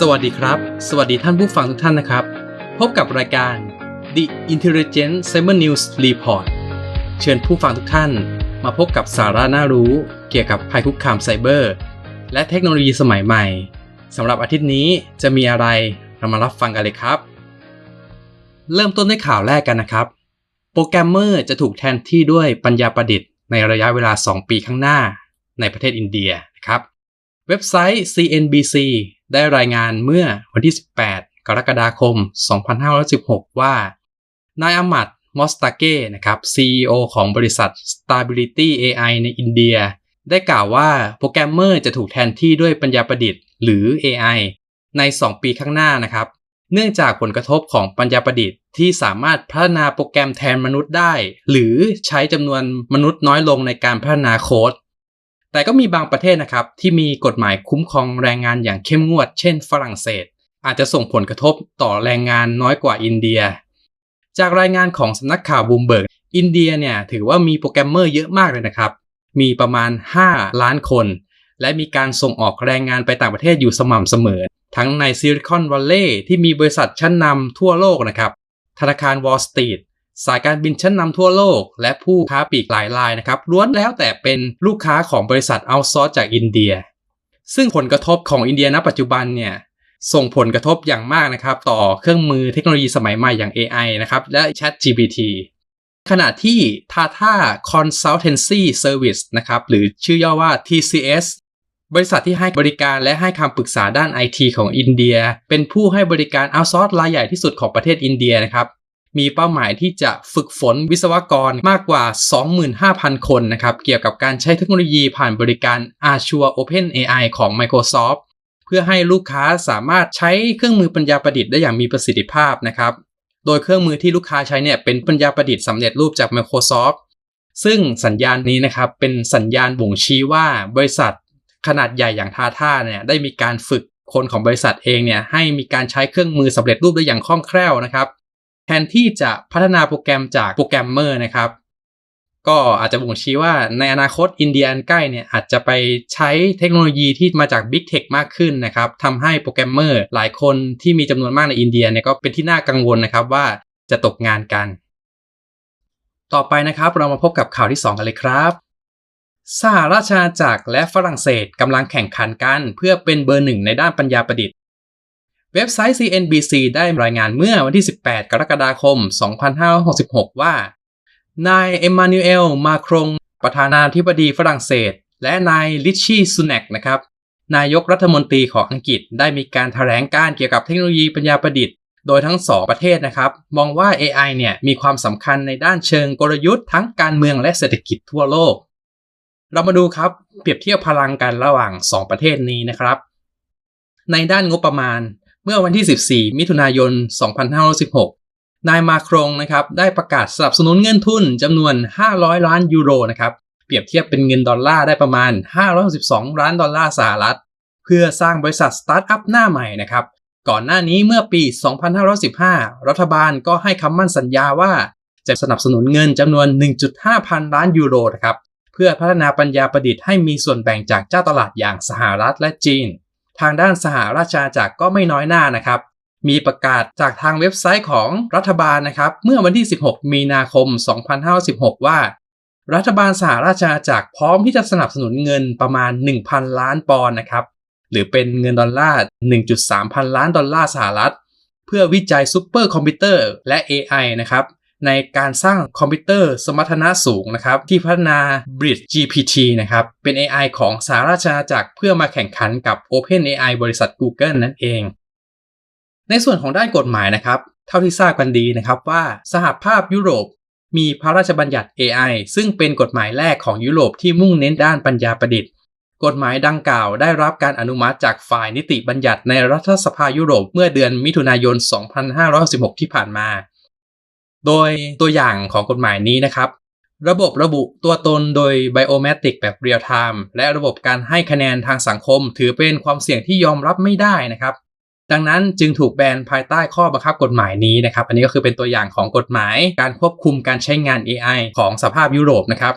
สวัสดีครับ สวัสดีท่านผู้ฟังทุกท่านนะครับ พบกับรายการ The Intelligent Cyber News Report เชิญผู้ฟังทุกท่าน มาพบกับสาระน่ารู้เกี่ยวกับภัยคุกคามไซเบอร์ และเทคโนโลยีสมัยใหม่สำหรับอาทิตย์นี้จะมีอะไรเรามารับฟังกันเลยครับ เริ่มต้นด้วยข่าวแรกกันนะครับ โปรแกรมเมอร์จะถูกแทนที่ด้วยปัญญาประดิษฐ์ในระยะเวลา 2 ปีข้างหน้าในประเทศอินเดียนะครับ เว็บไซต์ CNBC ได้รายงานเมื่อวันที่ 18 กรกฎาคม 2516 ว่านายอามัดมอสตาเก้นะครับ CEO ของบริษัท Stability AI ในอินเดีย ได้กล่าวว่าโปรแกรมเมอร์จะถูกแทนที่ด้วยปัญญาประดิษฐ์หรือ AI ใน 2 ปีข้างหน้านะครับ เนื่องจากผลกระทบของปัญญาประดิษฐ์ที่สามารถพัฒนาโปรแกรมแทนมนุษย์ได้ หรือใช้จำนวนมนุษย์น้อยลงในการพัฒนาโค้ด แต่ก็มีบางประเทศนะครับที่มีกฎหมายคุ้มครองแรงงานอย่างเข้มงวด เช่น ฝรั่งเศส อาจจะส่งผลกระทบต่อแรงงานน้อยกว่าอินเดีย จากรายงานของสำนักข่าวบูมเบิร์กอินเดียเนี่ยถือว่ามีโปรแกรมเมอร์เยอะมากเลยนะครับ มีประมาณ 5 ล้านคน และมีการส่งออกแรงงานไปต่างประเทศอยู่สม่ำเสมอ ทั้งในซิลิคอนวัลเลย์ที่มีบริษัทชั้นนำทั่วโลกนะครับ ธนาคารวอลสตรีท สายการบินชั้นนำทั่วโลก และผู้ค้าปลีกหลายรายนะครับล้วนแล้วแต่เป็นลูกค้าของบริษัทเอาซอร์จากอินเดีย ซึ่งผลกระทบของอินเดียณปัจจุบันเนี่ยส่งผลกระทบอย่างมากนะครับต่อเครื่องมือเทคโนโลยีสมัยใหม่อย่าง AI นะครับและ ChatGPT ขณะที่ Tata Consultancy Service นะครับหรือชื่อย่อว่า TCS บริษัทที่ให้บริการและให้คำปรึกษาด้าน IT ของอินเดีย เป็นผู้ให้บริการเอาซอร์สรายใหญ่ที่สุดของประเทศอินเดียนะครับ มีเป้าหมายที่จะฝึกฝนวิศวกรมากกว่า 25,000 คนนะครับเกี่ยวกับการใช้เทคโนโลยีผ่านบริการ Azure Open AI ของ Microsoft เพื่อให้ลูกค้าสามารถใช้เครื่องมือปัญญาประดิษฐ์ได้อย่างมีประสิทธิภาพนะครับ โดยเครื่องมือที่ลูกค้าใช้เนี่ยเป็นปัญญาประดิษฐ์สำเร็จรูปจาก Microsoft ซึ่งสัญญาณนี้นะครับเป็นสัญญาณบ่งชี้ว่าบริษัทขนาดใหญ่อย่างทาท่าเนี่ยได้มีการฝึกคนของบริษัทเองเนี่ยให้มีการใช้เครื่องมือสำเร็จรูปได้อย่างคล่องแคล่วนะครับ แทนที่จะพัฒนาโปรแกรมจากโปรแกรมเมอร์นะครับ ก็อาจจะบ่งชี้ว่าในอนาคตอินเดียอันใกล้เนี่ยอาจจะไปใช้เทคโนโลยีที่มาจาก Big Tech มากขึ้นนะครับทำให้โปรแกรมเมอร์หลายคนที่มีจำนวนมากในอินเดียเนี่ยก็เป็นที่น่ากังวลนะครับว่าจะตกงานกัน ต่อไปนะครับเรามาพบกับข่าวที่ 2 กันเลยครับสหราชอาณาจักรและฝรั่งเศสกำลังแข่งขันกัน เพื่อเป็นเบอร์หนึ่งในด้านปัญญาประดิษฐ์ เว็บไซต์ CNBC ได้รายงานเมื่อวันที่ 18 กรกฎาคม 2566 ว่า นายเอมมานูเอล มาครงประธานาธิบดีฝรั่งเศส และนายลิชชี่ซูเนกนะครับ นายกรัฐมนตรีของอังกฤษได้มีการแถลงการเกี่ยวกับเทคโนโลยีปัญญาประดิษฐ์โดยทั้งสองประเทศนะครับ มองว่า AI เนี่ยมีความสำคัญในด้านเชิงกลยุทธ์ทั้งการเมืองและเศรษฐกิจทั่วโลก เรามาดูครับ เปรียบเทียบพลังกันระหว่าง 2 ประเทศนี้นะครับ ในด้านงบประมาณ เมื่อวันที่ 14 มิถุนายน 2516 นายมาครงนะครับได้ประกาศสนับสนุนเงินทุนจำนวน 500 ล้านยูโรนะครับเปรียบเทียบเป็นเงินดอลลาร์ได้ประมาณ 562 ล้านดอลลาร์สหรัฐ เพื่อสร้างบริษัทสตาร์ทอัพหน้าใหม่นะครับก่อนหน้านี้เมื่อปี 2515 รัฐบาลก็ให้คำมั่นสัญญาว่า จะสนับสนุนเงินจำนวน 1.5 พันล้านยูโรนะครับเพื่อพัฒนาปัญญาประดิษฐ์ให้มีส่วนแบ่งจากเจ้าตลาดอย่างสหรัฐและจีน ทางด้านสหราชอาณาจักรก็ไม่น้อยหน้านะครับ มีประกาศจากทางเว็บไซต์ของรัฐบาลนะครับ เมื่อวันที่ 16 มีนาคม 2516 ว่า รัฐบาลสหราชอาณาจักรพร้อมที่จะสนับสนุนเงินประมาณ 1,000 ล้านปอนด์นะครับ หรือเป็นเงินดอลลาร์ 1.3 พันล้านดอลลาร์สหรัฐ เพื่อวิจัยซูเปอร์คอมพิวเตอร์และ AI นะครับ ในการสร้างคอมพิวเตอร์สมรรถนะสูงนะครับที่พัฒนา Bridge GPT นะครับเป็น AI ของสหราชอาณาจักรเพื่อมาแข่งขันกับ OpenAI บริษัท Google นั่นเอง ในส่วนของด้านกฎหมายนะครับ เท่าที่ทราบกันดีนะครับว่าสหภาพยุโรปมีพระราชบัญญัติ AI ซึ่งเป็นกฎหมายแรกของยุโรปที่มุ่งเน้นด้านปัญญาประดิษฐ์ กฎหมายดังกล่าวได้รับการอนุมัติจากฝ่ายนิติบัญญัติในรัฐสภายุโรปเมื่อเดือนมิถุนายน 2516 ที่ผ่านมา โดยตัวอย่างของกฎหมายนี้นะครับ ระบบระบุตัวตนโดย Biometric แบบเรียลไทม์และระบบการให้คะแนนทางสังคม ถือเป็นความเสี่ยงที่ยอมรับไม่ได้นะครับ ดังนั้นจึงถูกแบนภายใต้ข้อบังคับกฎหมายนี้นะครับ อันนี้ก็คือเป็นตัวอย่างของกฎหมายการควบคุมการใช้งาน AI ของสภาพยุโรปนะครับ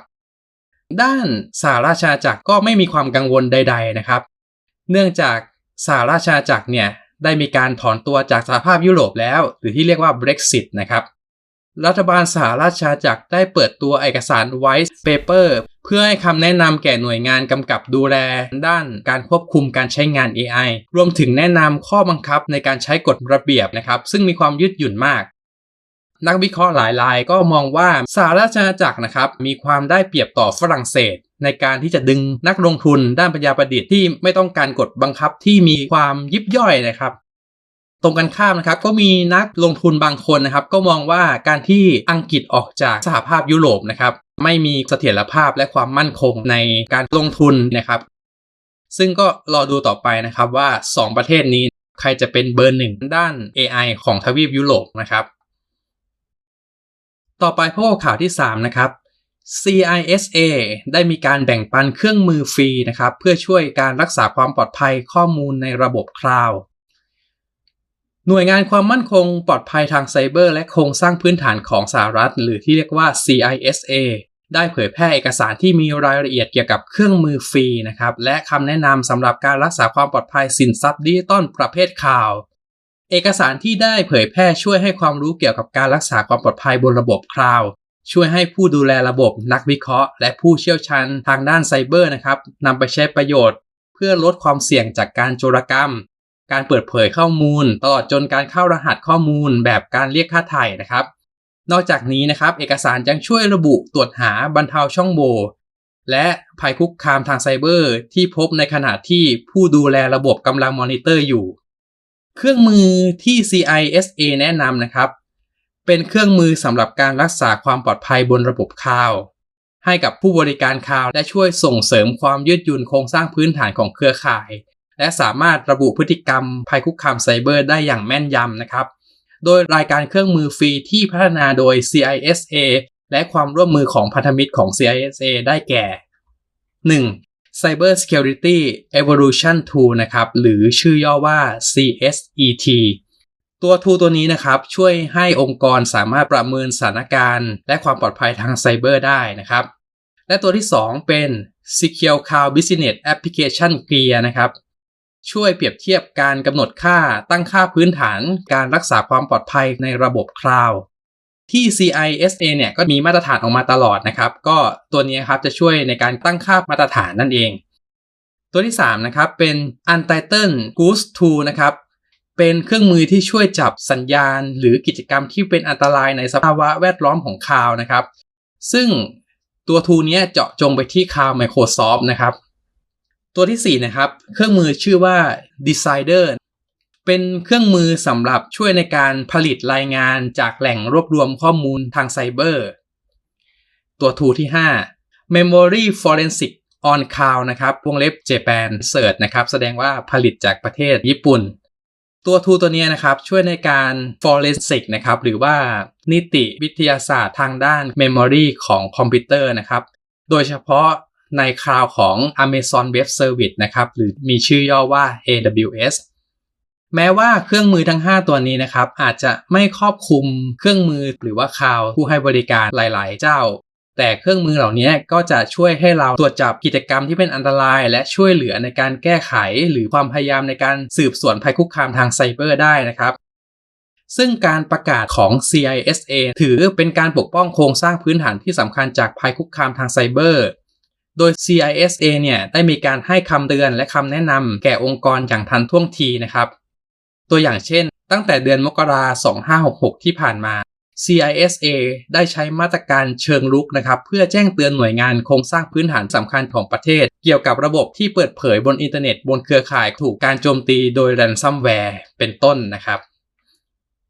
ด้านสหราชอาณาจักรก็ไม่มีความกังวลใด ๆนะครับ เนื่องจากสหราชอาณาจักรเนี่ยได้มีการถอนตัวจากสหภาพยุโรปแล้ว หรือที่เรียกว่า Brexit นะครับ รัฐบาลสหราชอาณาจักรได้เปิดตัวเอกสาร White Paper เพื่อให้คำแนะนำแก่หน่วยงานกำกับดูแล ด้านการควบคุมการใช้งาน AI รวมถึงแนะนำข้อบังคับในการใช้กฎระเบียบนะครับ ซึ่งมีความยืดหยุ่นมาก นักวิเคราะห์หลายรายก็มองว่าสหราชอาณาจักรนะครับมีความได้เปรียบต่อฝรั่งเศสในการที่จะดึงนักลงทุนด้านปัญญาประดิษฐ์ที่ไม่ต้องการกฎบังคับที่มีความยิบย่อยนะครับ ตรงกันข้ามนะครับก็มีนักลงทุนบางคนนะครับก็มองว่าการที่อังกฤษออกจากสหภาพยุโรปนะครับไม่มีเสถียรภาพและความมั่นคงในการลงทุนนะครับ ซึ่งก็รอดูต่อไปนะครับว่า 2 ประเทศนี้ใครจะเป็นเบอร์หนึ่งด้าน AI ของทวีปยุโรปนะครับ ต่อไปพวกข่าวที่ 3 นะครับ CISA ได้มีการแบ่งปันเครื่องมือฟรีนะครับ เพื่อช่วยการรักษาความปลอดภัยข้อมูลในระบบคลาวด์ หน่วยงานความมั่นคงปลอดภัยทางไซเบอร์ และโครงสร้างพื้นฐานของสหรัฐ หรือที่เรียกว่า CISA ได้เผยแพร่เอกสารที่มีรายละเอียดเกี่ยวกับเครื่องมือฟรีนะครับ และคำแนะนำสำหรับการรักษาความปลอดภัยสินทรัพย์ดิจิตอลประเภทข่าว เอกสารที่ได้เผยแพร่ช่วยให้ความรู้เกี่ยวกับการรักษาความปลอดภัยบนระบบคลาวด์ช่วยให้ผู้ดูแลระบบนักวิเคราะห์ และผู้เชี่ยวชาญทางด้านไซเบอร์นะครับนำไปใช้ประโยชน์ เพื่อลดความเสี่ยงจากการโจรกรรม การเปิดเผยข้อมูล ตลอดจนการเข้ารหัสข้อมูลแบบการเรียกค่าไถ่นะครับ นอกจากนี้นะครับ เอกสารยังช่วยระบุตรวจหาบรรเทาช่องโหว่และภัยคุกคามทางไซเบอร์ ที่พบในขณะที่ผู้ดูแลระบบกำลังมอนิเตอร์อยู่ เครื่องมือที่ CISA แนะนำนะครับ เป็นเครื่องมือสำหรับการรักษาความปลอดภัยบนระบบคลาวให้กับผู้บริการคลาวและช่วยส่งเสริมความยืดหยุ่นโครงสร้างพื้นฐานของเครือข่าย และสามารถระบุพฤติกรรมภัยคุกคามไซเบอร์ได้อย่างแม่นยำนะครับ โดยรายการเครื่องมือฟรีที่พัฒนาโดย CISA และความร่วมมือของพันธมิตรของ CISA ได้แก่ 1. Cyber Security Evolution Tool นะครับ หรือชื่อย่อว่า CSET ตัว tool ตัวนี้นะครับ ช่วยให้องค์กรสามารถประเมินสถานการณ์ และความปลอดภัยทางไซเบอร์ได้นะครับ และตัวที่ 2 เป็น Secure Cloud Business Application Gear นะครับ ช่วยเปรียบเทียบการกำหนดค่าตั้งค่าพื้นฐานการรักษาความปลอดภัยในระบบคลาวด์ที่ CISA เนี่ยก็มีมาตรฐานออกมาตลอดนะครับ ก็ตัวนี้ครับจะช่วยในการตั้งค่ามาตรฐานนั่นเอง ตัวที่ 3 นะครับเป็น Untitled Goose Tool นะครับ เป็นเครื่องมือที่ช่วยจับสัญญาณ หรือกิจกรรมที่เป็นอันตรายในสภาวะแวดล้อมของคลาวนะครับ ซึ่งตัวทูนี้เจาะจงไปที่คลาว Microsoft นะครับ ตัวที่ 4 นะครับ เครื่องมือชื่อว่า Decider เป็นเครื่องมือสำหรับช่วยในการผลิตรายงานจากแหล่งรวบรวมข้อมูลทางไซเบอร์ ตัวทูที่ 5 Memory Forensic on Cloud นะครับวงเล็บ Japan Search นะครับ แสดงว่าผลิตจากประเทศญี่ปุ่น ตัวทูตัวนี้นะครับ ช่วยในการ forensic นะครับ หรือว่านิติวิทยาศาสตร์ทางด้าน memory ของคอมพิวเตอร์นะครับ โดยเฉพาะ ในคลาวของ Amazon Web Service นะครับหรือมีชื่อย่อว่า AWS แม้ว่าเครื่องมือทั้ง 5 ตัวนี้นะครับ อาจจะไม่ครอบคลุมเครื่องมือหรือว่าคลาวผู้ให้บริการหลาย ๆ เจ้า แต่เครื่องมือเหล่านี้ก็จะช่วยให้เราตรวจจับกิจกรรมที่เป็นอันตราย และช่วยเหลือในการแก้ไข หรือความพยายามในการสืบสวนภัยคุกคามทางไซเบอร์ได้นะครับซึ่งการประกาศของ CISA ถือเป็นการปกป้องโครงสร้างพื้นฐานที่สำคัญจากภัยคุกคามทางไซเบอร์ โดย CISA เนี่ยได้มีการให้คำเตือนและคำแนะนำแก่องค์กรอย่างทันท่วงทีนะครับ ตัวอย่างเช่น ตั้งแต่เดือนมกราคม2566 ที่ผ่านมา CISA ได้ใช้มาตรการเชิงรุกนะครับเพื่อแจ้งเตือนหน่วยงานโครงสร้างพื้นฐานสำคัญของประเทศ เกี่ยวกับระบบที่เปิดเผยบนอินเทอร์เน็ตบนเครือข่ายถูกการโจมตีโดย ransomware เป็นต้นนะครับ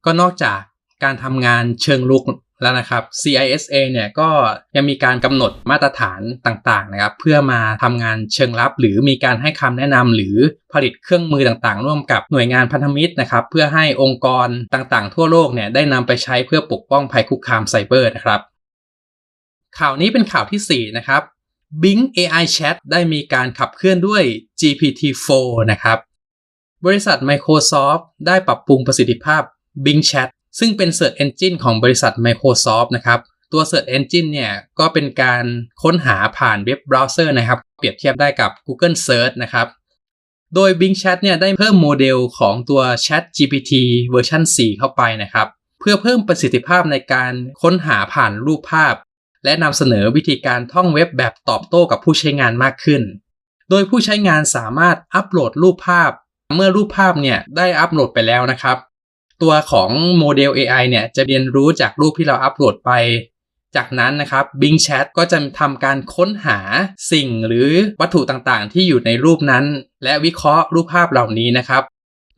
ก็นอกจากการทำงานเชิงรุก แล้วนะครับ CISA เนี่ยก็ยังมีการกำหนดมาตรฐานต่างๆนะครับเพื่อมาทำงานเชิงลับ หรือมีการให้คำแนะนำหรือผลิตเครื่องมือต่างๆ ร่วมกับหน่วยงานพันธมิตรนะครับเพื่อให้องค์กรต่างๆ ทั่วโลกเนี่ยได้นำไปใช้เพื่อปกป้องภัยคุกคามไซเบอร์นะครับ ข่าวนี้เป็นข่าวที่ 4 นะครับ Bing AI Chat ได้มีการขับเคลื่อนด้วย GPT-4 นะครับบริษัท Microsoft ได้ปรับปรุงประสิทธิภาพ Bing Chat ซึ่งเป็น Search Engine ของบริษัท Microsoft นะครับตัว Search Engine เนี่ยก็เป็นการค้นหาผ่านเว็บเบราว์เซอร์นะครับเปรียบเทียบได้กับ Google Search นะครับโดย Bing Chat เนี่ยได้เพิ่มโมเดลของตัว Chat GPT เวอร์ชัน4 เข้าไปนะครับ เพื่อเพิ่มประสิทธิภาพในการค้นหาผ่านรูปภาพ และนำเสนอวิธีการท่องเว็บแบบตอบโต้กับผู้ใช้งานมากขึ้น โดยผู้ใช้งานสามารถอัปโหลดรูปภาพ เมื่อรูปภาพเนี่ยได้อัปโหลดไปแล้วนะครับ ตัวของโมเดล AI เนี่ยจะเรียนรู้จากรูปที่เราอัปโหลดไป จากนั้นนะครับ Bing Chat ก็จะทำการค้นหาสิ่งหรือวัตถุต่างๆ ที่อยู่ในรูปนั้น และวิเคราะห์รูปภาพเหล่านี้นะครับ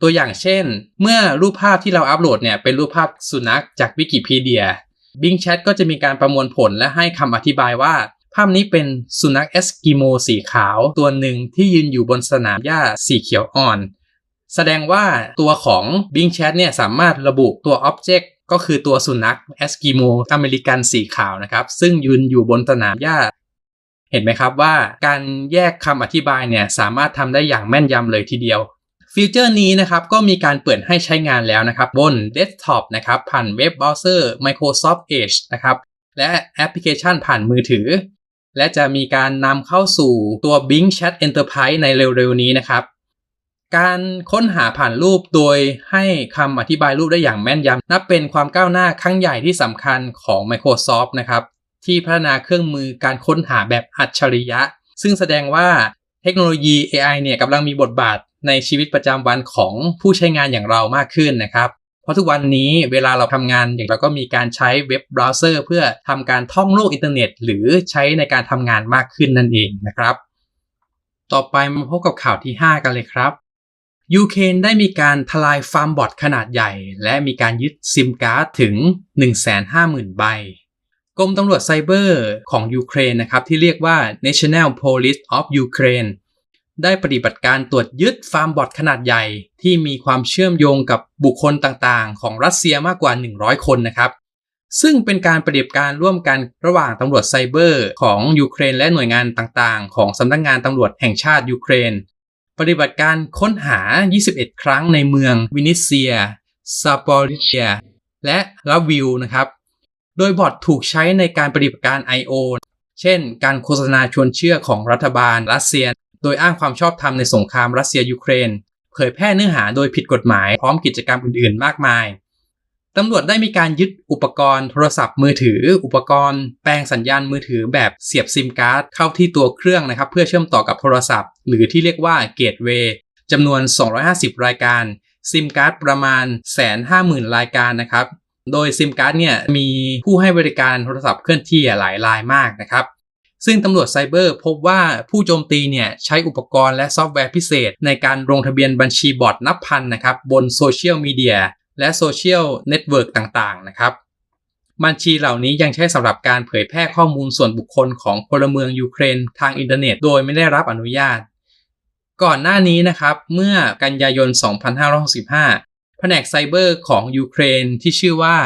ตัวอย่างเช่น เมื่อรูปภาพที่เราอัปโหลดเนี่ยเป็นรูปภาพสุนัขจากวิกิพีเดีย Bing Chat ก็จะมีการประมวลผลและให้คำอธิบายว่า ภาพนี้เป็นสุนัขเอสกิโมสีขาว ตัวหนึ่งที่ยืนอยู่บนสนามหญ้าสีเขียวอ่อน แสดงว่าตัวของ Bing Chat เนี่ยสามารถระบุตัว Object ก็คือตัวสุนัขเอสกิโมอเมริกันสีขาวนะครับ ซึ่งยืนอยู่บนสนามหญ้า เห็นไหมครับว่าการแยกคำอธิบายเนี่ยสามารถทำได้อย่างแม่นยำเลยทีเดียวฟีเจอร์นี้นะครับก็มีการเปิดให้ใช้งานแล้วนะครับ บนเดสก์ท็อปนะครับผ่านเว็บเบราว์เซอร์ Microsoft Edge นะครับ และแอปพลิเคชันผ่านมือถือ และจะมีการนำเข้าสู่ตัว Bing Chat Enterprise ในเร็วๆนี้นะครับ การค้นหาผ่านรูปโดยให้คำอธิบายรูปได้อย่างแม่นยำนับเป็นความก้าวหน้าครั้งใหญ่ที่สำคัญของ Microsoft นะครับที่พัฒนาเครื่องมือการค้นหาแบบอัจฉริยะ ซึ่งแสดงว่าเทคโนโลยี AI เนี่ยกำลังมีบทบาทในชีวิตประจำวันของผู้ใช้งานอย่างเรามากขึ้นนะครับ เพราะทุกวันนี้เวลาเราทำงานอย่างเราก็มีการใช้เว็บเบราว์เซอร์เพื่อทำการท่องโลกอินเทอร์เน็ต หรือใช้ในการทำงานมากขึ้นนั่นเองนะครับ ต่อไปมาพบกับข่าวที่ 5 กันเลยครับ ยูเครนได้มีการทลายฟาร์มบอทขนาดใหญ่ และมีการยึดซิมการ์ดถึง 150,000 ใบ กรมตำรวจไซเบอร์ของยูเครนนะครับที่เรียกว่า National Police of Ukraine ได้ปฏิบัติการตรวจยึดฟาร์มบอทขนาดใหญ่ ที่มีความเชื่อมโยงกับบุคคลต่างๆ ของรัสเซียมากกว่า 100 คนนะครับ ซึ่งเป็นการปฏิบัติการร่วมกันระหว่างตำรวจไซเบอร์ของยูเครนและหน่วยงานต่างๆ ของสำนักงงานตำรวจแห่งชาติยูเครน ปฏิบัติการค้นหา 21 ครั้งในเมืองวินิเซียซาปอริเชีย และลาวิลนะครับ โดยบอทถูกใช้ในการปฏิบัติการ I.O. เช่น การโฆษณาชวนเชื่อของรัฐบาลรัสเซีย โดยอ้างความชอบธรรมในสงครามรัสเซียยูเครน เผยแพร่เนื้อหาโดยผิดกฎหมายพร้อมกิจกรรมอื่นๆ มากมาย ตำรวจได้มีการยึดอุปกรณ์โทรศัพท์มือถือ อุปกรณ์แปลงสัญญาณมือถือแบบเสียบซิมการ์ดเข้าที่ตัวเครื่องนะครับ เพื่อเชื่อมต่อกับโทรศัพท์ หรือที่เรียกว่าเกตเวย์จำนวน 250 รายการ ซิมการ์ดประมาณ150,000รายการนะครับ โดยซิมการ์ดเนี่ยมีผู้ให้บริการโทรศัพท์เคลื่อนที่หลายรายมากนะครับซึ่งตำรวจไซเบอร์พบว่าผู้โจมตีเนี่ยใช้อุปกรณ์และซอฟต์แวร์พิเศษ ในการลงทะเบียนบัญชีบอทนับพันนะครับบนโซเชียลมีเดีย และโซเชียลเน็ตเวิร์กต่างๆ นะครับ บัญชีเหล่านี้ยังใช้สำหรับการเผยแพร่ข้อมูลส่วนบุคคลของพลเมืองยูเครนทางอินเทอร์เน็ต โดยไม่ได้รับอนุญาต ก่อนหน้านี้นะครับ เมื่อกันยายน 2565 แผนกไซเบอร์ของยูเครนที่ชื่อว่า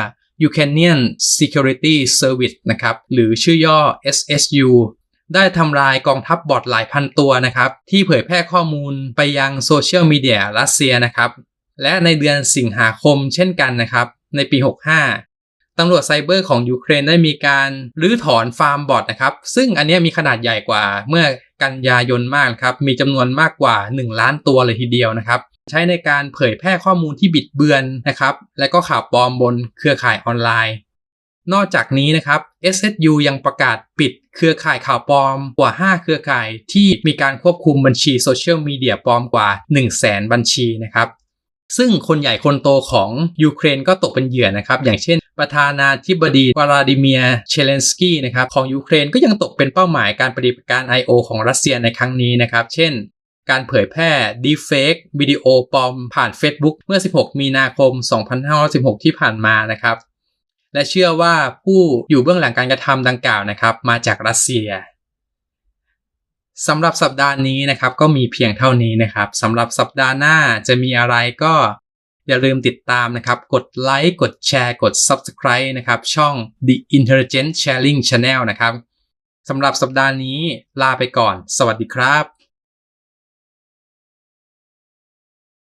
Ukrainian Security Service นะครับ หรือชื่อย่อ SSU ได้ทำลายกองทัพบอทหลายพันตัวนะครับ ที่เผยแพร่ข้อมูลไปยังโซเชียลมีเดียรัสเซียนะครับ และในเดือนสิงหาคมเช่นกันนะครับ ในปี 65ตำรวจไซเบอร์ของยูเครนได้มีการรื้อถอนฟาร์มบอทนะครับ ซึ่งอันนี้มีขนาดใหญ่กว่าเมื่อกันยายนมากครับ มีจำนวนมากกว่า 1 ล้านตัวเลยทีเดียวนะครับ ใช้ในการเผยแพร่ข้อมูลที่บิดเบือนนะครับ และก็ข่าวปลอมบนเครือข่ายออนไลน์ นอกจากนี้นะครับ SSU ยังประกาศปิดเครือข่ายข่าวปลอมกว่า 5 เครือข่ายที่มีการควบคุมบัญชีโซเชียลมีเดียปลอมกว่า 1 0 0 0 0แสนบัญชีนะครับ ซึ่งคนใหญ่คนโตของยูเครนก็ตกเป็นเหยื่อนะครับ อย่างเช่น ประธานาธิบดีวลาดิเมียเชเลนสกี้นะครับของยูเครนก็ยังตกเป็นเป้าหมายการปฏิบัติการ I.O. ของรัสเซียในครั้งนี้นะครับ เช่นการเผยแพร่ deepfake วิดีโอปลอมผ่าน Facebook เมื่อ 16 มีนาคม 2516 ที่ผ่านมานะครับ และเชื่อว่าผู้อยู่เบื้องหลังการกระทำดังกล่าวนะครับ มาจากรัสเซีย สำหรับสัปดาห์นี้นะครับก็มีเพียงเท่านี้นะครับสำหรับสัปดาห์หน้าจะมีอะไรก็อย่าลืมติดตามนะครับ กดไลค์ กดแชร์ กด Subscribe นะครับ ช่อง The Intelligent Sharing Channel นะครับสำหรับสัปดาห์นี้ลาไปก่อน สวัสดีครับ